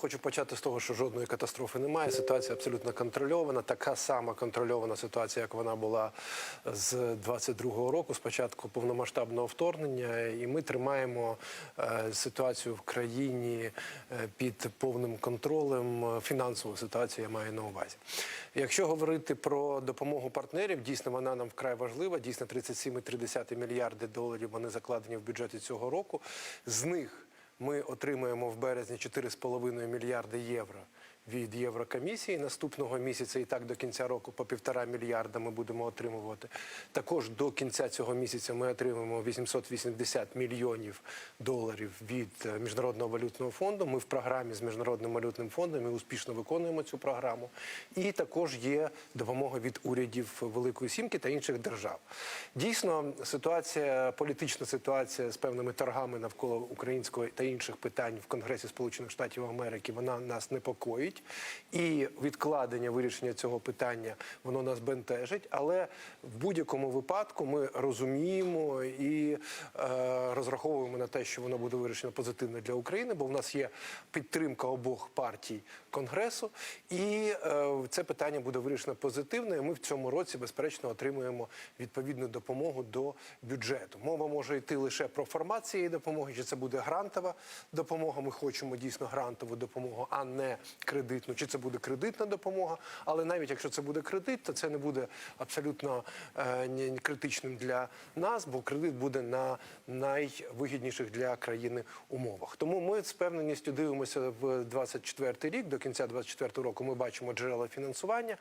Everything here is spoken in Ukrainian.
Хочу почати з того, що жодної катастрофи немає. Ситуація абсолютно контрольована. Така сама контрольована ситуація, як вона була з 22-го року, спочатку повномасштабного вторгнення. І ми тримаємо е, ситуацію в країні е, під повним контролем. Фінансову ситуацію я маю на увазі. Якщо говорити про допомогу партнерів, дійсно вона нам вкрай важлива. Дійсно, 37,3 мільярди доларів вони закладені в бюджеті цього року. З них ми отримаємо в березні 4,5 мільярди євро від Єврокомісії. Наступного місяця і так до кінця року по півтора мільярда ми будемо отримувати. Також до кінця цього місяця ми отримаємо 880 мільйонів доларів від е, Міжнародного валютного фонду. Ми в програмі з Міжнародним валютним фондом і успішно виконуємо цю програму. І також є допомога від урядів Великої Сімки та інших держав. Дійсно, ситуація, політична ситуація з певними торгами навколо українського та інших питань в Конгресі Сполучених Штатів Америки вона нас непокоїть. І відкладення вирішення цього питання воно нас бентежить. Але в будь-якому випадку ми розуміємо і е, розраховуємо на те, що воно буде вирішено позитивно для України, бо в нас є підтримка обох партій Конгресу, і е, це питання буде вирішено позитивно. І ми в цьому році, безперечно, отримуємо відповідну допомогу до бюджету. Мова може йти лише про формат цієї допомоги, чи це буде грантова допомога. Ми хочемо дійсно грантову допомогу, а не кредитну, чи це буде кредитна допомога. Але навіть якщо це буде кредит, то це не буде абсолютно е, критичним для нас, бо кредит буде на найвигідніших для країни умовах. Тому ми з певненістю дивимося в 24 рік. До кінця 24 року ми бачимо джерела фінансування.